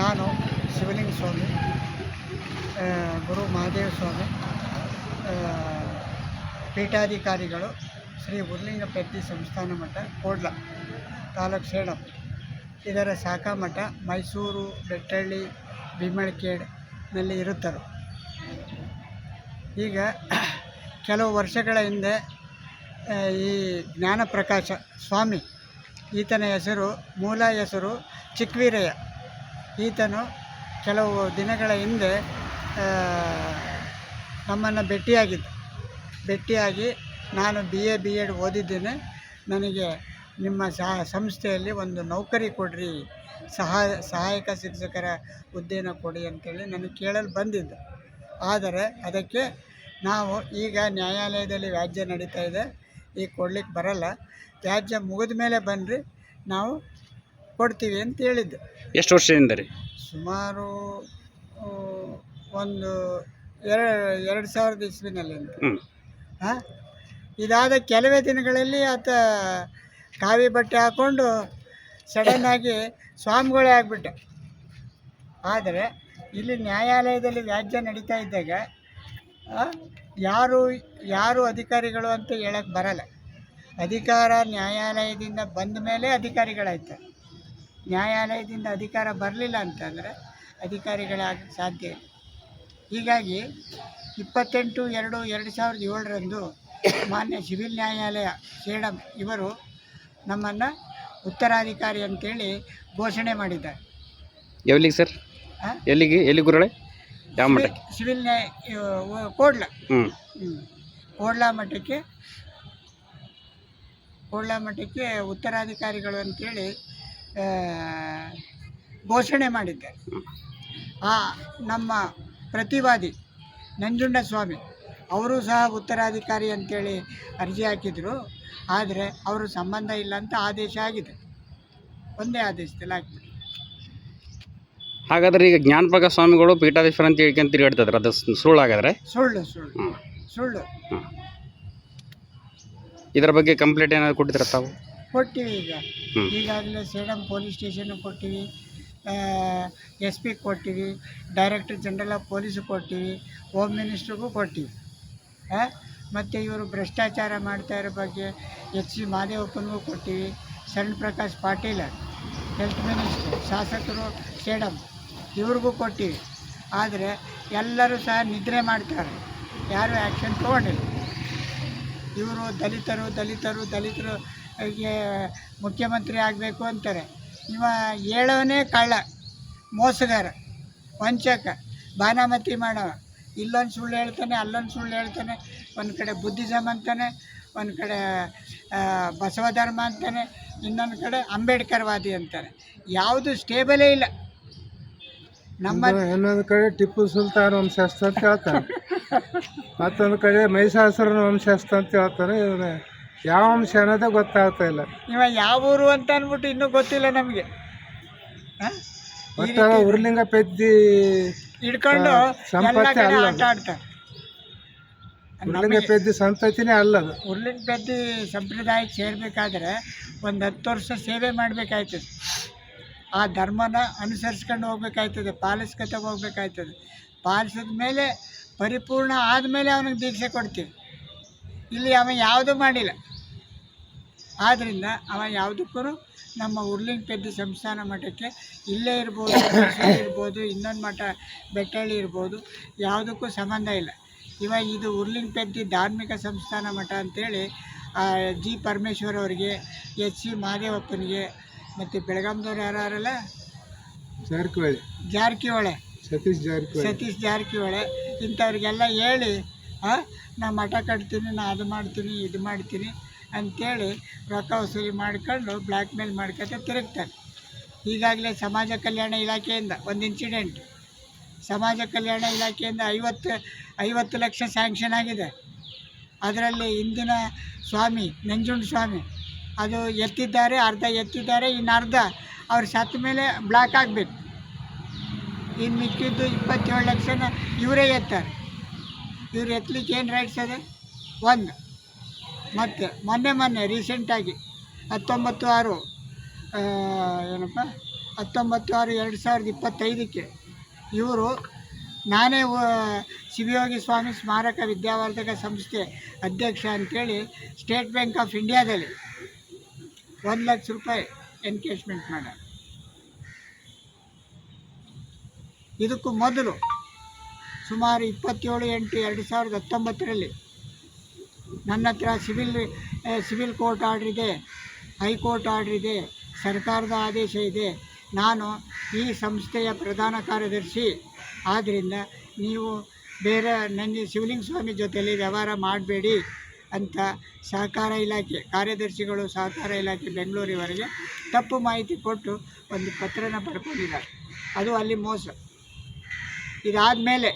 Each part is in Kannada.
ನಾನು ಶಿವಲಿಂಗ ಸ್ವಾಮಿ ಗುರು ಮಹಾದೇವ ಸ್ವಾಮಿ ಪೀಠಾಧಿಕಾರಿಗಳು ಶ್ರೀ ಉರ್ಲಿಂಗ ಪೆದ್ದಿ ಸಂಸ್ಥಾನ ಮಠ, ಕೋಡ್ಲ ತಾಲೂಕು ಸೇಡಂ. ಇದರ ಶಾಖಾ ಮಠ ಮೈಸೂರು, ಬೆಟ್ಟಳ್ಳಿ, ಭೀಮಳಕೇಡ್ನಲ್ಲಿ ಇರುತ್ತರು ಈಗ ಕೆಲವು ವರ್ಷಗಳ ಹಿಂದೆ ಈ ಜ್ಞಾನಪ್ರಕಾಶ ಸ್ವಾಮಿ, ಈತನ ಹೆಸರು ಮೂಲ ಹೆಸರು ಚಿಕ್ವೀರಯ್ಯ. ಈತನು ಕೆಲವು ದಿನಗಳ ಹಿಂದೆ ನಮ್ಮನ್ನು ಭೇಟಿಯಾಗಿದ್ದ. ಭೇಟಿಯಾಗಿ ನಾನು ಬಿ ಎ, ಬಿ ಎಡ್ ಓದಿದ್ದೇನೆ. ನನಗೆ ನಿಮ್ಮ ಸಹ, ಸಂಸ್ಥೆಯಲ್ಲಿ ಒಂದು ನೌಕರಿ ಕೊಡ್ರಿ. ಸಹಾಯ ಸಹಾಯಕ ಶಿಕ್ಷಕರ ಹುದ್ದೆನ ಕೊಡಿ ಅಂತೇಳಿ ನನಗೆ ಕೇಳಲು ಬಂದಿದ್ದ. ಆದರೆ ಅದಕ್ಕೆ ನಾವು ಈಗ ನ್ಯಾಯಾಲಯದಲ್ಲಿ ವ್ಯಾಜ್ಯ ನಡೀತಾ ಇದೆ. ಈಗ ಕೊಡ್ಲಿಕ್ಕೆ ಬರಲ್ಲ. ವ್ಯಾಜ್ಯ ಮುಗಿದ ಮೇಲೆ ಬನ್ನಿರಿ ನಾವು ಕೊಡ್ತೀವಿ ಅಂತ ಹೇಳಿದ್ದೆ. ಎಷ್ಟು ವರ್ಷದಿಂದ ರೀ? ಸುಮಾರು ಆ, ಒಂದು ಎರಡು ಎರಡು ಸಾವಿರದ ಇಸ್ವಿನಲ್ಲಿ ಅಂತ. ಹ್ಞೂ ಹಾಂ ಇದಾದ ಕೆಲವೇ ದಿನಗಳಲ್ಲಿ ಆತ ಕಾವಿ ಬಟ್ಟೆ ಹಾಕ್ಕೊಂಡು ಸಡನ್ನಾಗಿ ಸ್ವಾಮಿಗಳೇ ಆಗಿಬಿಟ್ಟ. ಆದರೆ ಇಲ್ಲಿ ನ್ಯಾಯಾಲಯದಲ್ಲಿ ವ್ಯಾಜ್ಯ ನಡೀತಾ ಇದ್ದಾಗ ಆ, ಯಾರು ಯಾರು ಅಧಿಕಾರಿಗಳು ಅಂತ ಹೇಳಕ್ಕೆ ಬರಲ್ಲ. ಅಧಿಕಾರ ನ್ಯಾಯಾಲಯದಿಂದ ಬಂದ ಮೇಲೆ ಅಧಿಕಾರಿಗಳಾಯ್ತಾರೆ. ನ್ಯಾಯಾಲಯದಿಂದ ಅಧಿಕಾರ ಬರಲಿಲ್ಲ ಅಂತಂದರೆ ಅಧಿಕಾರಿಗಳಾಗಕ್ಕೆ ಸಾಧ್ಯ ಇಲ್ಲ. ಹೀಗಾಗಿ ಇಪ್ಪತ್ತೆಂಟು ಎರಡು ಎರಡು ಸಾವಿರದ ಏಳರಂದು ಮಾನ್ಯ ಸಿವಿಲ್ ನ್ಯಾಯಾಲಯ ಸೇಡಂ ಇವರು ನಮ್ಮನ್ನು ಉತ್ತರಾಧಿಕಾರಿ ಅಂತೇಳಿ ಘೋಷಣೆ ಮಾಡಿದ್ದಾರೆ. ಎಲ್ಲಿಗೆ ಸರ್? ಎಲ್ಲಿಗೆ? ಎಲ್ಲಿ ಗುರುಳೆ ಯಾವ ಮಠಕ್ಕೆ? ಸಿವಿಲ್ ನ್ಯಾಯ ಇವ- ಕೋಡ್ಲ. ಹ್ಞೂ ಹ್ಮ್. ಕೋಡ್ಲ ಮಠಕ್ಕೆ ಕೋಡ್ಲ ಮಠಕ್ಕೆ ಉತ್ತರಾಧಿಕಾರಿಗಳು ಅಂತೇಳಿ ಘೋಷಣೆ ಮಾಡಿದ್ದಾರೆ ಆ ನಮ್ಮ ಪ್ರತಿವಾದಿ ನಂಜುಂಡ ಸ್ವಾಮಿ ಅವರು ಸಹ ಉತ್ತರಾಧಿಕಾರಿ ಅಂತೇಳಿ ಅರ್ಜಿ ಹಾಕಿದರು. ಆದರೆ ಅವರು ಸಂಬಂಧ ಇಲ್ಲ ಅಂತ ಆದೇಶ ಆಗಿದೆ. ಒಂದೇ ಆದೇಶದಲ್ಲಿ ಹಾಕಿದ್ರು ಹಾಗಾದ್ರೆ ಈಗ ಜ್ಞಾನಪ್ರಕ ಸ್ವಾಮಿಗಳು ಪೀಠಾಧೀಶ್ವರ ಅಂತ ಹೇಳ್ಕೊಂಡು ತಿರುಗಾಡ್ತಿದ್ರು. ಅದು ಸುಳ್ಳು ಸುಳ್ಳಾಗಾದ್ರೆ? ಸುಳ್ಳು ಸುಳ್ಳು. ಸುಳ್ಳು. ಇದರ ಬಗ್ಗೆ ಕಂಪ್ಲೇಂಟ್ ಏನಾದ್ರು ಕೊಟ್ಟಿದ್ರೆ ತಾವು? ಕೊಟ್ಟಿವಿ ಈಗ. ಈಗಾಗಲೇ ಸೇಡಂ ಪೊಲೀಸ್ ಸ್ಟೇಷನ್ ಕೊಟ್ಟಿವಿ ಎಸ್ ಪಿ ಕೊಟ್ಟಿವಿ ಡೈರೆಕ್ಟರ್ ಜನರಲ್ ಆಫ್ ಪೊಲೀಸ್ ಕೊಟ್ಟಿವಿ ಹೋಮ್ ಮಿನಿಸ್ಟ್ರಿಗೂ ಕೊಟ್ಟಿವಿ ಮತ್ತು ಇವರು ಭ್ರಷ್ಟಾಚಾರ ಮಾಡ್ತಾ ಇರೋ ಬಗ್ಗೆ ಎಚ್ ಸಿ ಮಾದೇವಪ್ಪನಿಗೂ ಕೊಟ್ಟಿವಿ ಶರಣ್ ಪ್ರಕಾಶ್ ಪಾಟೀಲ್ ಹೆಲ್ತ್ ಮಿನಿಸ್ಟರ್ ಶಾಸಕರು ಸೇಡಂ ಇವ್ರಿಗೂ ಕೊಟ್ಟಿವಿ ಆದರೆ ಎಲ್ಲರೂ ಸಹ ನಿದ್ರೆ ಮಾಡ್ತಾರೆ. ಯಾರೂ ಆ್ಯಕ್ಷನ್ ತೊಗೊಂಡಿಲ್ಲ. ಇವರು ದಲಿತರು ದಲಿತರು ದಲಿತರು ಮುಖ್ಯಮಂತ್ರಿ ಆಗಬೇಕು ಅಂತಾರೆ. ಇವ ಹೇಳೋನೇ ಕಳ್ಳ, ಮೋಸಗಾರ, ವಂಚಕ ಬಾನಾಮತಿ ಮಾಡವ. ಇಲ್ಲೊಂದು ಸುಳ್ಳು ಹೇಳ್ತಾನೆ, ಅಲ್ಲೊಂದು ಸುಳ್ಳು ಹೇಳ್ತಾನೆ, ಒಂದು ಕಡೆ ಬುದ್ಧಿಸಮ್ ಅಂತಾನೆ, ಒಂದು ಕಡೆ ಬಸವ ಧರ್ಮ ಅಂತಾನೆ, ಇನ್ನೊಂದು ಕಡೆ ಅಂಬೇಡ್ಕರ್ವಾದಿ ಅಂತಾನೆ ಯಾವುದು ಸ್ಟೇಬಲೇ ಇಲ್ಲ. ನಮ್ಮ ಇನ್ನೊಂದು ಕಡೆ ಟಿಪ್ಪು ಸುಲ್ತಾನ್ ವಂಶಸ್ಥ ಅಂತ ಹೇಳ್ತಾನೆ ಮತ್ತೊಂದು ಕಡೆ ಮೈಸಾಸುರನ ವಂಶಸ್ಥ ಅಂತ ಇವನು ಯಾವ ಅಂಶ ಅನ್ನೋದೇ ಗೊತ್ತಾಗ್ತಾ ಇಲ್ಲ. ಇವ ಯಾವ ಊರು ಅಂತ ಅಂದ್ಬಿಟ್ಟು ಇನ್ನೂ ಗೊತ್ತಿಲ್ಲ ನಮಗೆ. ಒಟ್ಟ ಉರ್ಲಿಂಗ ಪೆದ್ದಿ ಹಿಡ್ಕೊಂಡು ಎಲ್ಲ ಸಂಪತ್ತೇ ಕಡೆ ಅಲ್ಲ ಆಟ ಅದು. ಆಡ್ತಾರೆ. ಉರ್ಲಿಂಗ ಪೆದ್ದಿ ಸಂತತಿನೇ ಅಲ್ಲದು ಉರ್ಲಿನ ಪೆದ್ದಿ ಸಂಪ್ರದಾಯಕ್ಕೆ ಸೇರಬೇಕಾದ್ರೆ ಒಂದು ಹತ್ತು ವರ್ಷ ಸೇವೆ ಮಾಡಬೇಕಾಯ್ತದೆ. ಆ ಧರ್ಮನ ಅನುಸರಿಸ್ಕೊಂಡು ಹೋಗ್ಬೇಕಾಯ್ತದೆ ಪಾಲಿಸ್ಕೊತ ಹೋಗ್ಬೇಕಾಯ್ತದೆ. ಪಾಲಿಸಿದ ಮೇಲೆ ಪರಿಪೂರ್ಣ ಆದಮೇಲೆ ಅವನಿಗೆ ದೀಕ್ಷೆ ಕೊಡ್ತೀವಿ. ಇಲ್ಲಿ ಅವನು ಯಾವುದೂ ಮಾಡಿಲ್ಲ. ಆದ್ದರಿಂದ ಅವ ಯಾವುದಕ್ಕೂ ನಮ್ಮ ಉರ್ಲಿಂಗ್ ಪೆದ್ದಿ ಸಂಸ್ಥಾನ ಮಠಕ್ಕೆ ಇಲ್ಲೇ ಇರ್ಬೋದು ಇರ್ಬೋದು ಇನ್ನೊಂದು ಮಠ ಬೆಟ್ಟಳ್ಳಿ ಇರ್ಬೋದು ಯಾವುದಕ್ಕೂ ಸಂಬಂಧ ಇಲ್ಲ. ಇವ ಇದು ಉರ್ಲಿಂಗ್ ಪೆದ್ದಿ ಧಾರ್ಮಿಕ ಸಂಸ್ಥಾನ ಮಠ ಅಂತೇಳಿ ಆ, ಜಿ ಪರಮೇಶ್ವರ್ ಅವರಿಗೆ ಎಚ್ ಸಿ ಮಹಾದೇವಪ್ಪನಿಗೆ ಮತ್ತು ಬೆಳಗಾಂದವ್ರು ಯಾರಲ್ಲ ಜಾರಕಿಹೊಳೆ. ಜಾರಕಿಹೊಳೆ. ಸತೀಶ್ ಜಾರಕಿಹೊಳಿ. ಸತೀಶ್ ಜಾರಕಿಹೊಳೆ. ಇಂಥವ್ರಿಗೆಲ್ಲ ಹೇಳಿ ಹಾಂ ನಾ ಮಠ ಕಟ್ತೀನಿ ನಾ ಅದು ಮಾಡ್ತೀನಿ ಇದು ಮಾಡ್ತೀನಿ ಅಂಥೇಳಿ ರೊಕ್ಕ ವಸೂಲಿ ಮಾಡ್ಕೊಂಡು ಬ್ಲ್ಯಾಕ್ ಮೇಲ್ ಮಾಡ್ಕೊತ ತಿರುಗ್ತಾರೆ. ಈಗಾಗಲೇ ಸಮಾಜ ಕಲ್ಯಾಣ ಇಲಾಖೆಯಿಂದ ಒಂದು ಇನ್ಸಿಡೆಂಟ್ ಸಮಾಜ ಕಲ್ಯಾಣ ಇಲಾಖೆಯಿಂದ ಐವತ್ತು ಐವತ್ತು ಲಕ್ಷ ಸ್ಯಾಂಕ್ಷನ್ ಆಗಿದೆ. ಅದರಲ್ಲಿ ಇಂದಿನ ಸ್ವಾಮಿ, ನಂಜುಂಡ ಸ್ವಾಮಿ, ಅದು ಎತ್ತಿದ್ದಾರೆ, ಅರ್ಧ ಎತ್ತಿದ್ದಾರೆ, ಇನ್ನು ಅರ್ಧ ಅವ್ರು ಸತ್ತ ಮೇಲೆ ಬ್ಲಾಕ್ ಆಗಬೇಕು. ಇನ್ನು ಮಿಕ್ಕಿದ್ದು ಇಪ್ಪತ್ತೇಳು ಲಕ್ಷನ ಇವರೇ ಎತ್ತಾರೆ. ಇವ್ರು ಎತ್ತಲಿಕ್ಕೆ ಏನು ರೈಟ್ಸ್ ಅದೆ? ಒಂದು. ಮತ್ತು ಮೊನ್ನೆ ಮೊನ್ನೆ ರೀಸೆಂಟಾಗಿ ಹತ್ತೊಂಬತ್ತು ಆರು ಏನಪ್ಪ? ಹತ್ತೊಂಬತ್ತು ಆರು ಎರಡು ಸಾವಿರದ ಇಪ್ಪತ್ತೈದಕ್ಕೆ ಇವರು ನಾನೇ ಶಿವಯೋಗಿ ಸ್ವಾಮಿ ಸ್ಮಾರಕ ವಿದ್ಯಾವರ್ಧಕ ಸಂಸ್ಥೆ ಅಧ್ಯಕ್ಷ ಅಂಥೇಳಿ ಸ್ಟೇಟ್ ಬ್ಯಾಂಕ್ ಆಫ್ ಇಂಡಿಯಾದಲ್ಲಿ ಒಂದು ಲಕ್ಷ ರೂಪಾಯಿ ಎನ್ಕೇಜ್ಮೆಂಟ್ ಮಾಡ ಇದಕ್ಕೂ ಮೊದಲು ಸುಮಾರು ಇಪ್ಪತ್ತೇಳು ಎಂಟು ಎರಡು ಸಾವಿರದ ಹತ್ತೊಂಬತ್ತರಲ್ಲಿ ನನ್ನ ಹತ್ರ ಸಿವಿಲ್ ಸಿವಿಲ್ ಕೋರ್ಟ್ ಆರ್ಡ್ರ್ ಇದೆ ಹೈಕೋರ್ಟ್ ಆರ್ಡ್ರ್ ಇದೆ, ಸರ್ಕಾರದ ಆದೇಶ ಇದೆ. ನಾನು ಈ ಸಂಸ್ಥೆಯ ಪ್ರಧಾನ ಕಾರ್ಯದರ್ಶಿ. ಆದ್ದರಿಂದ ನೀವು ಬೇರೆ ನನಗೆ ಶಿವಲಿಂಗ ಸ್ವಾಮಿ ಜೊತೆಯಲ್ಲಿ ವ್ಯವಹಾರ ಮಾಡಬೇಡಿ ಅಂತ ಸಹಕಾರ ಇಲಾಖೆ, ಕಾರ್ಯದರ್ಶಿಗಳು ಸಹಕಾರ ಇಲಾಖೆ ಬೆಂಗಳೂರಿವರೆಗೆ ತಪ್ಪು ಮಾಹಿತಿ ಕೊಟ್ಟು ಒಂದು ಪತ್ರನ ಪಡ್ಕೊಂಡಿದ್ದಾರೆ ಅದು ಅಲ್ಲಿ ಮೋಸ. ಇದಾದಮೇಲೆ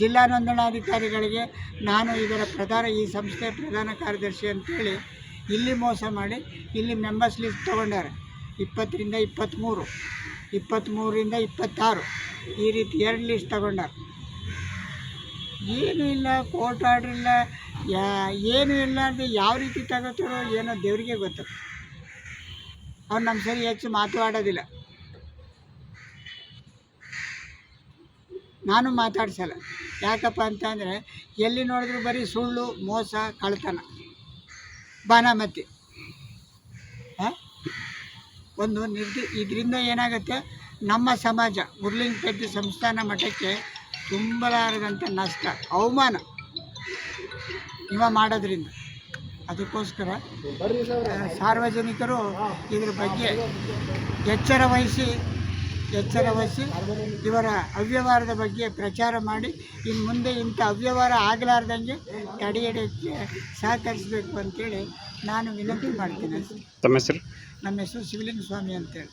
ಜಿಲ್ಲಾ ನೋಂದಣಾಧಿಕಾರಿಗಳಿಗೆ ನಾನು ಇದರ ಪ್ರಧಾನ, ಈ ಸಂಸ್ಥೆಯ ಪ್ರಧಾನ ಕಾರ್ಯದರ್ಶಿ ಅಂತೇಳಿ ಇಲ್ಲಿ ಮೋಸ ಮಾಡಿ ಇಲ್ಲಿ ಮೆಂಬರ್ಸ್ ಲಿಸ್ಟ್ ತೊಗೊಂಡಾರೆ. ಇಪ್ಪತ್ತರಿಂದ ಇಪ್ಪತ್ತ್ಮೂರು ಇಪ್ಪತ್ತ್ಮೂರಿಂದ ಇಪ್ಪತ್ತಾರು, ಈ ರೀತಿ ಎರಡು ಲಿಸ್ಟ್ ತಗೊಂಡಾರೆ. ಏನೂ ಇಲ್ಲ ಕೋರ್ಟ್ ಆರ್ಡ್ರ್ ಇಲ್ಲ, ಯಾ, ಏನೂ ಇಲ್ಲ ಅಂದರೆ ಯಾವ ರೀತಿ ತಗೋತಾರೋ ಏನೋ ದೇವರಿಗೆ ಗೊತ್ತು. ಅವ್ರು ನಮ್ಮ ಸರಿ ಹೆಚ್ಚು ಮಾತಾಡೋದಿಲ್ಲ. ನಾನು ಮಾತಾಡ್ಸಲ್ಲ. ಯಾಕಪ್ಪ ಅಂತಂದರೆ, ಎಲ್ಲಿ ನೋಡಿದ್ರು ಬರೀ ಸುಳ್ಳು, ಮೋಸ ಕಳ್ತನ ಬಾನಾಮತಿ. ಒಂದು ನಿರ್ದಿ, ಇದರಿಂದ ಏನಾಗುತ್ತೆ, ನಮ್ಮ ಸಮಾಜ ಉರ್ಲಿಂಗಪೇಟೆ ಸಂಸ್ಥಾನ ಮಠಕ್ಕೆ ತುಂಬಲಾರದಂಥ ನಷ್ಟ, ಅವಮಾನ ಇವ ಮಾಡೋದ್ರಿಂದ. ಅದಕ್ಕೋಸ್ಕರ ಸಾರ್ವಜನಿಕರು ಇದ್ರ ಬಗ್ಗೆ ಎಚ್ಚರ ವಹಿಸಿ ಎಚ್ಚರ ವಹಿಸಿ ಇವರ ಅವ್ಯವಹಾರದ ಬಗ್ಗೆ ಪ್ರಚಾರ ಮಾಡಿ ಇನ್ನು ಮುಂದೆ ಇಂಥ ಅವ್ಯವಹಾರ ಆಗಲಾರ್ದಂಗೆ ತಡೆಯಡಕ್ಕೆ ಸಹಕರಿಸಬೇಕು ಅಂತೇಳಿ ನಾನು ವಿನಂತಿ ಮಾಡ್ತೀನಿ. ತಮ್ಮ ಹೆಸರು? ನಮ್ಮ ಹೆಸರು ಶಿವಲಿಂಗ ಸ್ವಾಮಿ ಅಂತೇಳಿ